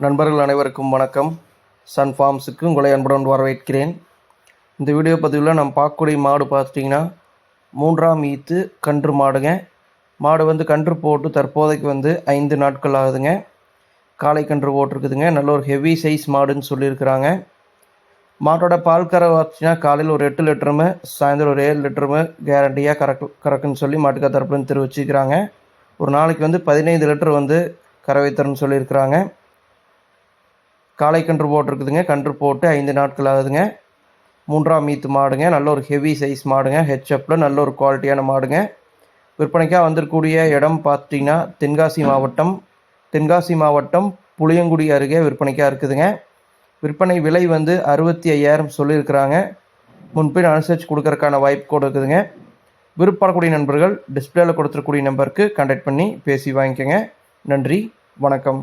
நண்பர்கள் அனைவருக்கும் வணக்கம். சன் ஃபார்ம்ஸுக்கு உங்களை அன்புடன் வரவேற்கிறேன். இந்த வீடியோ பதிவில் நம்ம பார்க்கக்கூடிய மாடு பார்த்துட்டிங்கன்னா மூன்றாம் ஈத்து கன்று மாடுங்க. மாடு வந்து கன்று போட்டு தற்போதைக்கு வந்து ஐந்து நாட்கள் ஆகுதுங்க. காலை கன்று போட்டிருக்குதுங்க. நல்ல ஒரு ஹெவி சைஸ் மாடுன்னு சொல்லியிருக்கிறாங்க. மாட்டோட பால் கரை பார்த்தீங்கன்னா காலையில் ஒரு எட்டு லிட்டருமே சாயந்தரம் ஒரு ஏழு லிட்டருமே கேரண்டியாக கறக்கு கறக்குன்னு சொல்லி மாட்டுக்கா தரப்புலன்னு தெரிவிச்சுக்கிறாங்க. ஒரு நாளைக்கு வந்து பதினைந்து லிட்டர் வந்து கறவை தரேன்னு சொல்லியிருக்கிறாங்க. காளை கன்று போட்டிருக்குதுங்க. கன்று போட்டு ஐந்து நாட்கள் ஆகுதுங்க மூன்றாம் மீத்து மாடுங்க. நல்ல ஒரு ஹெவி சைஸ் மாடுங்க. ஹெச்எப்பில் நல்ல ஒரு குவாலிட்டியான மாடுங்க. விற்பனைக்காக வந்திருக்கக்கூடிய இடம் பார்த்தீங்கன்னா தென்காசி மாவட்டம். தென்காசி மாவட்டம் புளியங்குடி அருகே விற்பனைக்காக இருக்குதுங்க. விற்பனை விலை வந்து அறுபத்தி ஐயாயிரம் சொல்லியிருக்கிறாங்க. முன்பின் அனுசரித்து கொடுக்கறக்கான வாய்ப்பு கூட இருக்குதுங்க. விருப்பப்படக்கூடிய நண்பர்கள் டிஸ்பிளேல கொடுத்துருக்கூடிய நம்பருக்கு கான்டாக்ட் பண்ணி பேசி வாங்கிக்கோங்க. நன்றி வணக்கம்.